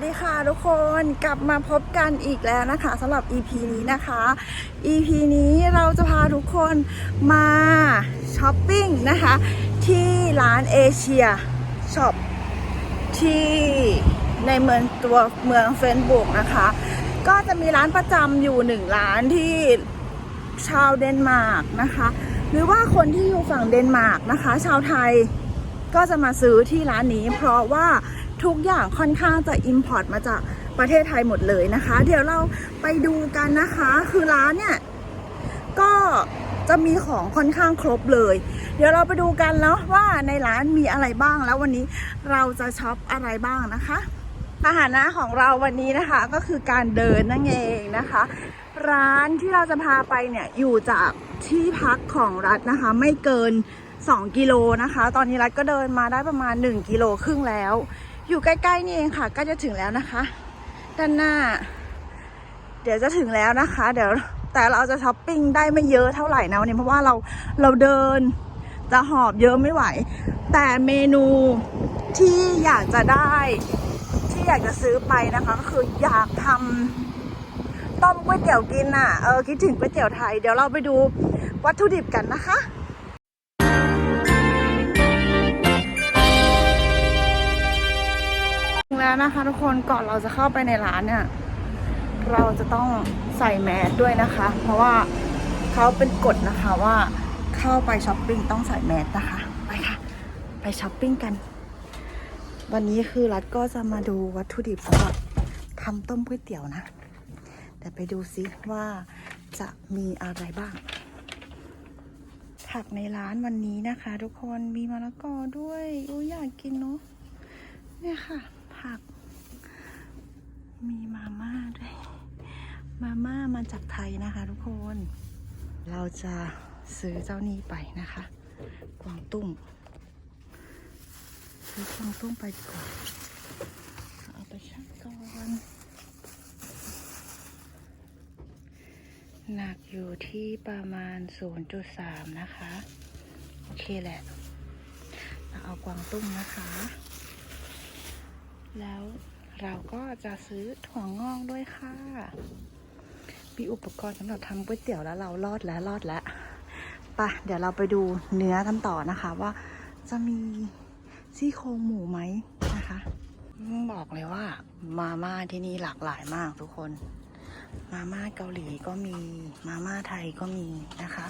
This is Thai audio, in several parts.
วัสดีค่ะทุกคนกลับมาพบกันอีกแล้วนะคะสำหรับ EP นี้นะคะ EP นี้เราจะพาทุกคนมาช้อปปิ้งนะคะ ที่ร้านเอเชียช็อปที่ในเมืองตัวเมืองเฟนบุกนะคะ ก็จะมีร้านประจำอยู่หนึ่งร้านที่ชาวเดนมาร์กนะคะ หรือว่าคนที่อยู่ฝั่งเดนมาร์กนะคะ ชาวไทยก็จะมาซื้อที่ร้านนี้เพราะว่า ทุกอย่างค่อนข้างจะ Import มาจากประเทศไทยหมดเลยนะคะ เดี๋ยวเราไปดูกันนะคะ คือร้านเนี่ย ก็จะมีของค่อนข้างครบเลย เดี๋ยวเราไปดูกันเนาะว่าในร้านมีอะไรบ้างแล้ววันนี้เราจะช็อปอะไรบ้างนะคะอาหารนะของเราวันนี้นะคะก็คือการเดินนั่นเองนะคะ ร้านที่เราจะพาไปเนี่ยอยู่จากที่พักของรัฐนะคะ ไม่เกิน 2 กิโลนะคะ ตอนนี้รัฐก็เดินมาได้ประมาณ 1 กิโลครึ่งแล้ว อยู่ใกล้ๆนี่เองค่ะใก็จะถึงแล้วนะคะ ด้านหน้า เดี๋ยวจะถึงแล้วนะคะ เดี๋ยวแต่เราจะช้อปปิ้งได้ไม่เยอะเท่าไหร่นะวันนี้เพราะว่าเราเราเดินจะหอบเยอะไม่ไหว แต่เมนูที่อยากจะได้ ที่อยากจะซื้อไปนะคะก็คืออยากทำต้มก๋วยเตี๋ยวกินอะเออคิดถึงก๋วยเตี๋ยวไทย เดี๋ยวเราไปดูวัตถุดิบกันนะคะ แล้วนะคะ ทุกคนก่อนเราจะเข้าไปในร้านเนี่ย เราจะต้องใส่แมสด้วยนะคะ เพราะว่าเขาเป็นกฎนะคะว่าเข้าไปช้อปปิ้งต้องใส่แมสนะคะ ไปค่ะ ไปช้อปปิ้งกัน วันนี้คือรัฐก็จะมาดูวัตถุดิบสำหรับทำต้มก๋วยเตี๋ยวนะ แต่ไปดูซิว่าจะมีอะไรบ้าง ผักในร้านวันนี้นะคะ ทุกคนมีมะละกอด้วยอุ้ยอยากกินเนาะเนี่ยค่ะ ผัก มีมาม่าด้วย มาม่ามาจากไทยนะคะทุกคน เราจะซื้อเจ้านี้ไปนะคะ กวางตุ้งซื้อกวางตุ้งไปกว่าเอาไปชั่งก่อนหนักอยู่ที่ประมาณ 0.3 นะคะ โอเคแหละ เราเอากวางตุ้งนะคะ แล้วเราก็จะซื้อถั่วงอกด้วยค่ะ มีอุปกรณ์สำหรับทำก๋วยเตี๋ยวแล้วเรารอดแล้วรอดแล้วไปะเดี๋ยวเราไปดูเนื้อกันต่อนะคะว่าจะมีซี่โครงหมูไหมนะคะบอกเลยว่ามาม่าที่นี่หลากหลายมากทุกคน มาม่าเกาหลีก็มีมาม่าไทยก็มีนะคะ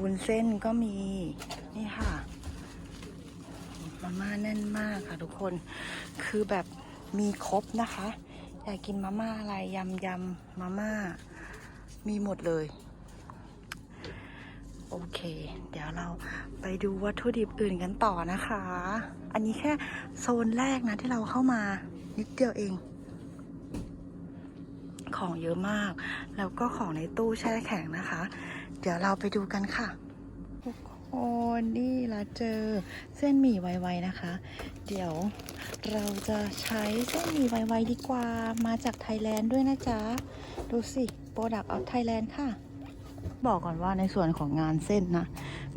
วุ้นเส้นก็มีนี่ค่ะ มาม่าแน่นมากค่ะทุกคน คือแบบมีครบนะคะ อยากกินมาม่าอะไรยำยำมาม่า มีหมดเลย โอเค เดี๋ยวเราไปดูวัตถุดิบอื่นกันต่อนะคะ อันนี้แค่โซนแรกนะที่เราเข้ามานิดเดียวเอง ของเยอะมาก แล้วก็ของในตู้แช่แข็งนะคะ เดี๋ยวเราไปดูกันค่ะ คนนี่เราเจอเส้นหมี่ไวๆนะคะ เดี๋ยวเราจะใช้เส้นหมี่ไวๆดีกว่ามาจากไทยแลนด์ด้วยนะจ๊ะ ดูสิ Product of Thailand ค่ะ บอกก่อนว่าในส่วนของงานเส้นนะ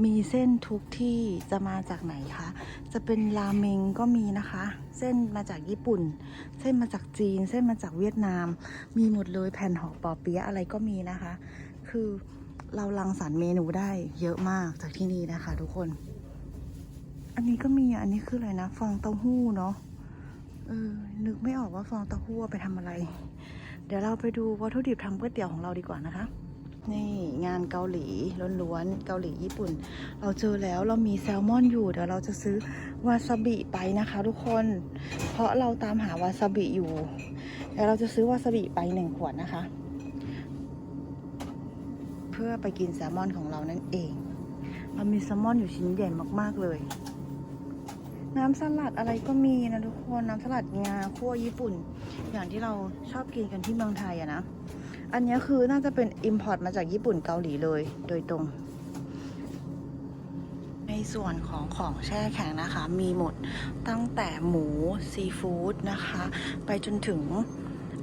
มีเส้นทุกที่จะมาจากไหนคะ จะเป็นราเมงก็มีนะคะ เส้นมาจากญี่ปุ่น เส้นมาจากจีน เส้นมาจากเวียดนาม มีหมดเลยแผ่นห่อปอเปี๊ยะอะไรก็มีนะคะ คือ เรารังสรรค์เมนูได้เยอะมากจากที่นี่นะคะ ทุกคน อันนี้ก็มีอะอันนี้คืออะไรนะฟองเต้าหู้เนาะเออนึกไม่ออกว่าฟองเต้าหู้ไปทำอะไร เดี๋ยวเราไปดูวัตถุดิบทำก๋วยเตี๋ยวของเราดีกว่านะคะ นี่งานเกาหลีล้วนๆเกาหลีญี่ปุ่น เราเจอแล้วเรามีแซลมอนอยู่เดี๋ยวเราจะซื้อวาซาบิไปนะคะ ทุกคน เพราะเราตามหาวาซาบิอยู่เดี๋ยวเราจะซื้อวาซาบิไปหนึ่งขวดนะคะ พื่อไปกินแซลมอนของเรานั่นเองเรามีแซลมอนอยู่ชิ้นใหญ่มากๆเลย น้ำสลัดอะไรก็มีนะทุกคนน้ำสลัดงาคั่วญี่ปุ่น อย่างที่เราชอบกินกันที่เมืองไทยอะนะอันนี้คือน่าจะเป็น Import มาจากญี่ปุ่นเกาหลีเลย โดยตรงในส่วนของของแช่แข็งนะคะ มีหมดตั้งแต่หมูซีฟู้ดนะคะ ไปจนถึง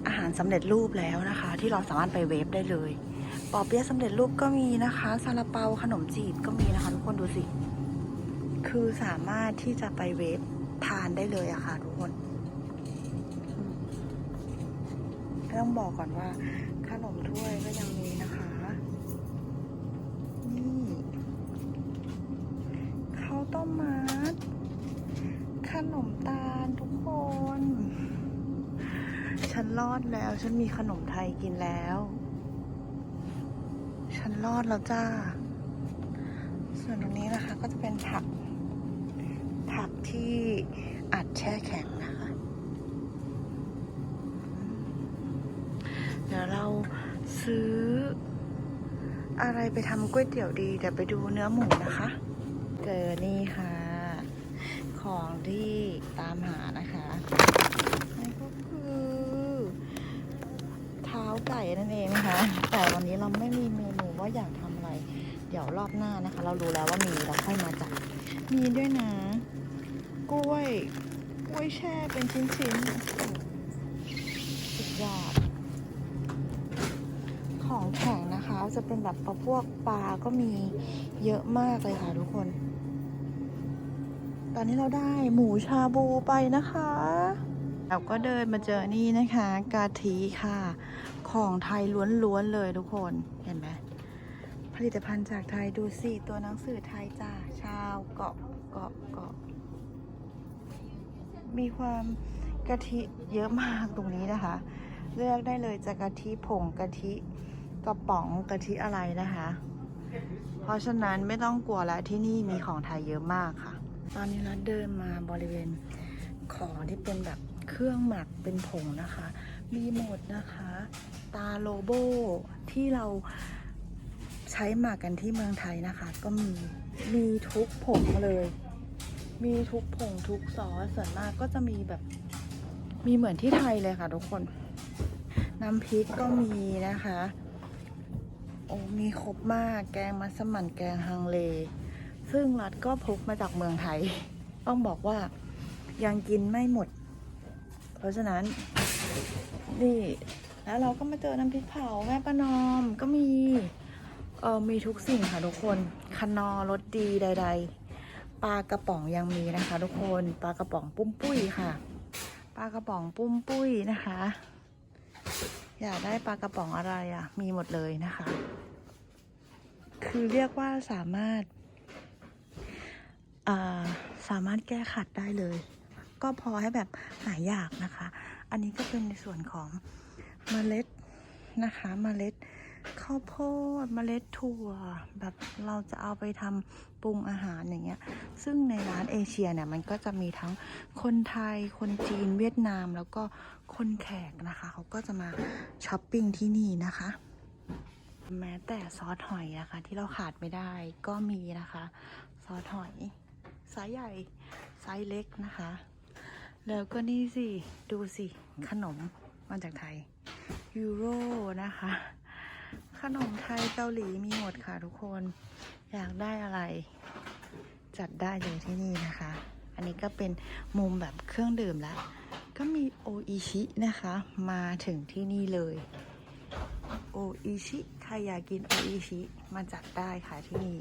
อาหารสำเร็จรูปแล้วนะคะ ที่เราสามารถไปเวฟได้เลย อเปี๊ยะสำเร็จรูปก็มีนะคะซาลาเปาขนมจีบก็มีนะคะ ทุกคนดูสิ คือสามารถที่จะไปเวฟทานได้เลยอะค่ะ ทุกคนต้องบอกก่อนว่า ขนมถ้วยก็ยังมีนะคะ นี่ข้าวต้มมัดขนมตาลทุกคน ฉันรอดแล้ว ฉันมีขนมไทยกินแล้ว รอดแล้วจ้า ส่วนตรงนี้นะคะก็จะเป็นผัก ผักที่อัดแช่แข็งนะคะ เดี๋ยวเราซื้ออะไรไปทำก๋วยเตี๋ยวดี เดี๋ยวไปดูเนื้อหมูนะคะ เจอนี่ค่ะ ของที่ตามหานะคะนั่นก็คือเท้าไก่นั่นเองนะคะ แต่วันนี้เราไม่มีเมนู ว่าอยากทำอะไร เดี๋ยวรอบหน้านะคะ เรารู้แล้วว่ามีเราค่อยมาจัดมีด้วยนะ กล้วยกล้วยแช่เป็นชิ้นๆสุดยอดของแข็งนะคะ จะเป็นแบบพวกปลาก็มีเยอะมากเลยค่ะทุกคน ตอนนี้เราได้หมูชาบูไปนะคะเราก็เดินมาเจอนี่นะคะ กาทีค่ะ ของไทยล้วนๆเลยทุกคน เห็นไหม ผลิตภัณฑ์จากไทยดูสิตัวหนังสือไทยจ้าชาวเกาะเกาะเกาะมีความกะทิเยอะมากตรงนี้นะคะ เลือกได้เลยจะกะทิผงกะทิกระป๋องกะทิอะไรนะคะ เพราะฉะนั้นไม่ต้องกลัวแล้วที่นี่มีของไทยเยอะมากค่ะ ตอนนี้เราเดินมาบริเวณของที่เป็นแบบเครื่องหมักเป็นผงนะคะ มีหมดนะคะ ตาโลโบที่เรา ใช้หมักกันที่เมืองไทยนะคะ ก็มีมีทุกผงเลย มีทุกผงทุกซอสส่วนมากก็จะมีแบบมีเหมือนที่ไทยเลยค่ะทุกคน น้ำพริกก็มีนะคะ โอ้มีครบมากแกงมัสมั่นแกงฮังเล ซึ่งรัฐก็พกมาจากเมืองไทย ต้องบอกว่ายังกินไม่หมด เพราะฉะนั้น นี่ แล้วเราก็มาเจอน้ำพริกเผาแม่ประนอมก็มี เออมีทุกสิ่งค่ะทุกคนคนอรสดีใด ๆ ปลากระป๋องยังมีนะคะ ทุกคนปลากระป๋องปุ้มปุ้ยค่ะ ปลากระป๋องปุ้มปุ้ยนะคะ อยากได้ปลากระป๋องอะไรอะ มีหมดเลยนะคะ คือเรียกว่าสามารถอ่าสามารถแก้ขัดได้เลย ก็พอให้แบบหายากนะคะ อันนี้ก็เป็นในส่วนของเมล็ดนะคะ เมล็ด ข้าวโพดเมล็ดถั่ว แบบเราจะเอาไปทำปรุงอาหารอย่างเงี้ย ซึ่งในร้านเอเชียเนี่ยมันก็จะมีทั้งคนไทย คนจีน เวียดนาม แล้วก็คนแขกนะคะ เขาก็จะมาช้อปปิ้งที่นี่นะคะ แม้แต่ซอสหอยนะคะที่เราขาดไม่ได้ก็มีนะคะ ซอสหอยไซส์ใหญ่ไซส์เล็กนะคะ แล้วก็นี่สิ ดูสิ ขนมมาจากไทย ยูโรนะคะ ขนมไทยเกาหลีมีหมดค่ะทุกคน อยากได้อะไร จัดได้เลยที่นี่นะคะ อันนี้ก็เป็นมุมแบบเครื่องดื่มแล้วก็มีโออิชินะคะ มาถึงที่นี่เลย โออิชิใครอยากกินโออิชิมาจัดได้ค่ะที่นี่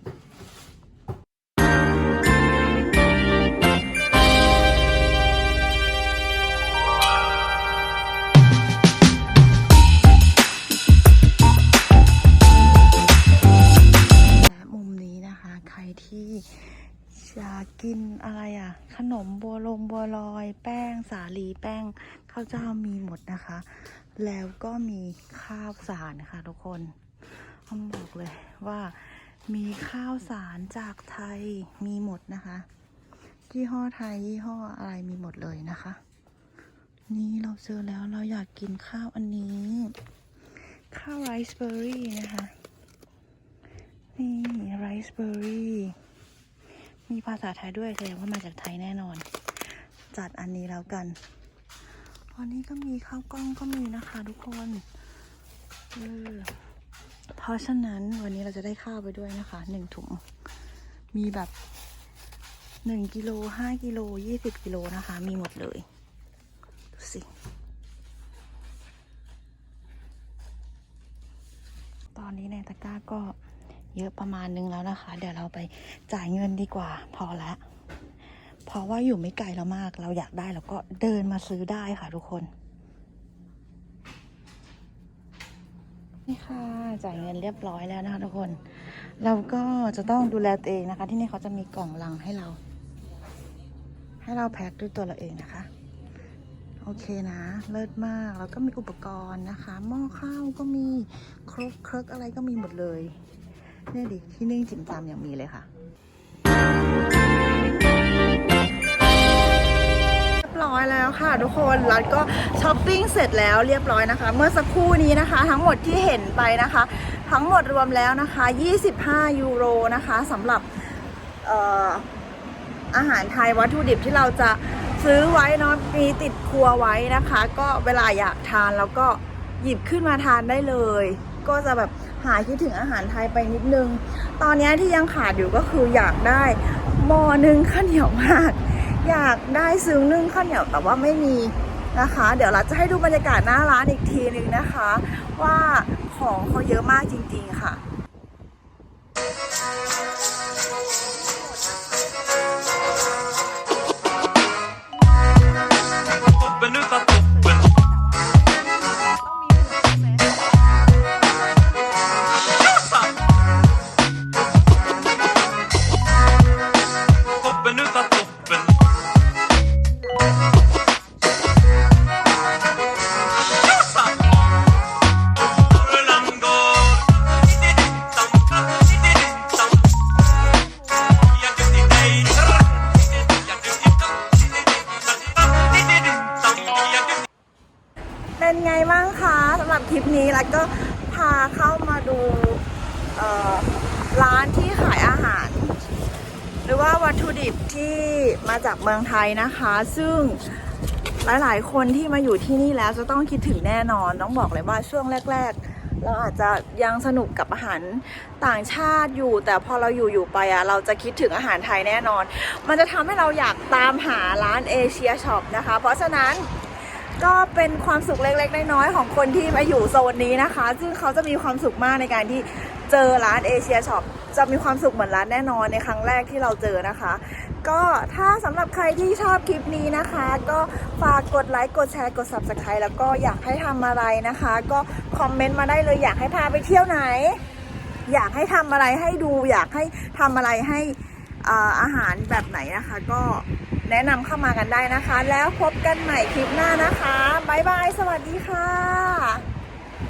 กินอะไรอะ ขนมบัวลงบัวลอย แป้งสาลีแป้งข้าวเจ้ามีหมดนะคะ แล้วก็มีข้าวสารค่ะทุกคนต้องบอกเลยว่ามีข้าวสารจากไทยมีหมดนะคะยี่ห้อไทยยี่ห้ออะไรมีหมดเลยนะคะ นี่เราเจอแล้วเราอยากกินข้าวอันนี้ ข้าวไรซ์เบอร์รี่นะคะ นี่ไรซ์เบอร์รี่ มีภาษาไทยด้วยแสดงว่ามาจากไทยแน่นอน จัดอันนี้แล้วกันวันนี้ก็มีข้าวกล้องก็มีนะคะทุกคนเออเพราะฉะนั้นวันนี้เราจะได้ข้าวไปด้วยนะคะหนึ่งถุง มีแบบหนึ่งกิโลห้ากิโลยี่สิบกิโลนะคะ มีหมดเลยดูสิตอนนี้ในตะกร้าก็ เยอะประมาณนึงแล้วนะคะ เดี๋ยวเราไปจ่ายเงินดีกว่า พอละเพราะว่าอยู่ไม่ไกลเรามาก เราอยากได้เราก็เดินมาซื้อได้ค่ะทุกคน นี่ค่ะ จ่ายเงินเรียบร้อยแล้วนะคะทุกคน เราก็จะต้องดูแลตัวเองนะคะ ที่นี่เขาจะมีกล่องลังให้เรา ให้เราแพ็คด้วยตัวเราเองนะคะ โอเคนะ เลิศมาก แล้วก็มีอุปกรณ์นะคะ หม้อข้าวก็มีครกเครกอะไรก็มีหมดเลย เนี่ยดิที่นึ่งจิ๋มจำยังมีเลยค่ะเรียบร้อยแล้วค่ะทุกคนแล้วก็ช้อปปิ้งเสร็จแล้วเรียบร้อยนะคะ เมื่อสักครู่นี้นะคะ ทั้งหมดที่เห็นไปนะคะ ทั้งหมดรวมแล้วนะคะ 25 ยูโรนะคะสำหรับเอ่ออาหารไทยวัตถุดิบที่เราจะซื้อไว้เนาะมีติดครัวไว้นะคะ ก็เวลาอยากทานแล้วก็หยิบขึ้นมาทานได้เลย ก็จะแบบหายคิดถึงอาหารไทยไปนิดนึง ตอนนี้ที่ยังขาดอยู่ก็คืออยากได้หม้อนึ่งข้าวเหนียวมาก อยากได้ซึ้งนึ่งข้าวเหนียวแต่ว่าไม่มีนะคะ เดี๋ยวเราจะให้ดูบรรยากาศหน้าร้านอีกทีหนึ่งนะคะ ว่าของเขาเยอะมากจริง ๆ ค่ะ เมืองไทยนะคะ ซึ่งหลายๆ คนที่มาอยู่ที่นี่แล้วจะต้องคิดถึงแน่นอน ต้องบอกเลยว่าช่วงแรก ๆ เราอาจจะยังสนุกกับอาหารต่างชาติอยู่ แต่พอเราอยู่อยู่ไปอะเราจะคิดถึงอาหารไทยแน่นอน มันจะทำให้เราอยากตามหาร้านเอเชียช็อปนะคะ เพราะฉะนั้นก็เป็นความสุขเล็กๆ น้อยๆของคนที่มาอยู่โซนนี้นะคะ ซึ่งเขาจะมีความสุขมากในการที่ เจอร้านเอเชียช็อปจะมีความสุขเหมือนร้านแน่นอนในครั้งแรกที่เราเจอนะคะ ก็ถ้าสำหรับใครที่ชอบคลิปนี้นะคะ ก็ฝากกดไลค์กดแชร์กด subscribe แล้วก็อยากให้ทำอะไรนะคะ ก็คอมเมนต์มาได้เลยอยากให้พาไปเที่ยวไหน อยากให้ทำอะไรให้ดู อยากให้ทำอะไรให้อาอาหารแบบไหนนะคะ ก็แนะนำเข้ามากันได้นะคะ แล้วพบกันใหม่คลิปหน้านะคะบ๊ายบายสวัสดีค่ะ